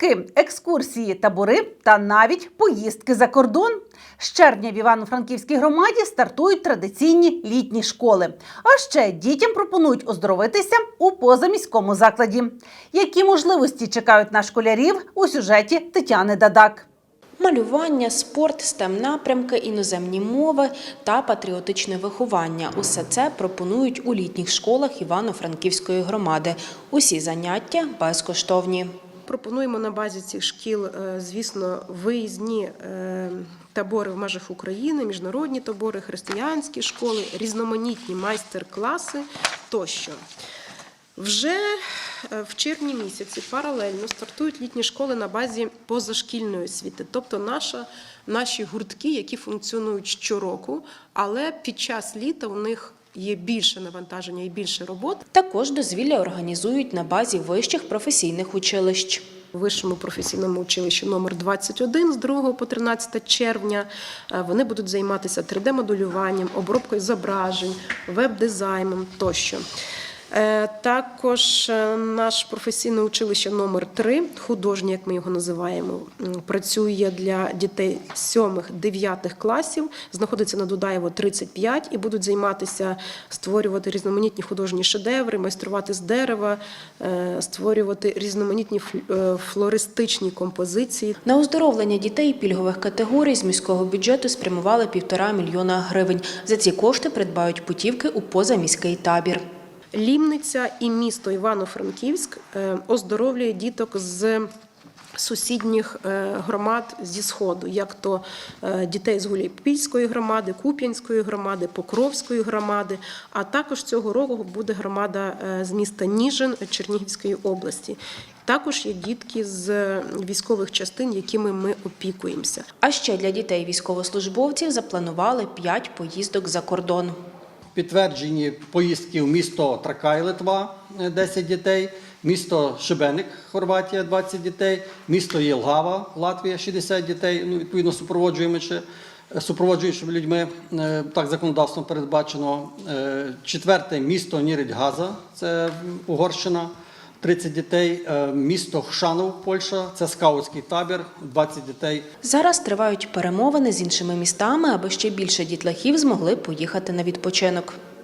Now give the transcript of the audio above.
Гуртки, екскурсії, табори та навіть поїздки за кордон. З червня в Івано-Франківській громаді стартують традиційні літні школи. А ще дітям пропонують оздоровитися у позаміському закладі. Які можливості чекають на школярів у сюжеті Тетяни Дадак? Малювання, спорт, stem напрямки, іноземні мови та патріотичне виховання. Усе це пропонують у літніх школах Івано-Франківської громади. Усі заняття безкоштовні. Пропонуємо на базі цих шкіл, е, звісно, виїзні е, табори в межах України, міжнародні табори, християнські школи, різноманітні майстер-класи тощо. Вже е, в червні місяці паралельно стартують літні школи на базі позашкільної освіти, тобто наша, наші гуртки, які функціонують щороку, але під час літа у них є більше навантаження і більше робот. Також дозвілля організують на базі вищих професійних училищ. У Вищому професійному училищі номер 21 з 2 по 13 червня. Е, Вони будуть займатися 3D-моделюванням, обробкою зображень, веб-дизайном тощо. Е, Також е, наш професійне училище номер 3 художнє, як ми його називаємо, працює для дітей 7-9 класів, знаходиться на Дудаєво 35 і будуть займатися створювати різноманітні художні шедеври, майструвати з дерева, е, створювати різноманітні фл- флористичні композиції. На оздоровлення дітей пільгових категорій з міського бюджету спрямували півтора мільйона гривень. За ці кошти придбають путівки у позаміський табір. Лімниця і місто Івано-Франківськ е, оздоровлює діток з сусідніх е, громад зі сходу, як то е, дітей з Гуляйпільської громади, Куп'янської громади, Покровської громади. А також цього року буде громада з міста Ніжин Чернігівської області. Також є дітки з військових частин, якими ми опікуємося. А ще для дітей військовослужбовців запланували п'ять поїздок за кордон. Підтверджені поїздки в місто Тракай, Литва, е, 10 дітей, місто Шибеник, Хорватія, 20 дітей, місто Єлгава, Латвія, 60 дітей, ну, відповідно, супроводжуючи, супроводжуючими людьми, е, так законодавством передбачено. Е, Четверте місто Ніридьгаза, це Угорщина, 30 дітей, Е, місто Хшанов, Польща, це скаутський табір, 20 дітей. Зараз тривають перемовини з іншими містами, аби ще більше дітлахів змогли поїхати на відпочинок.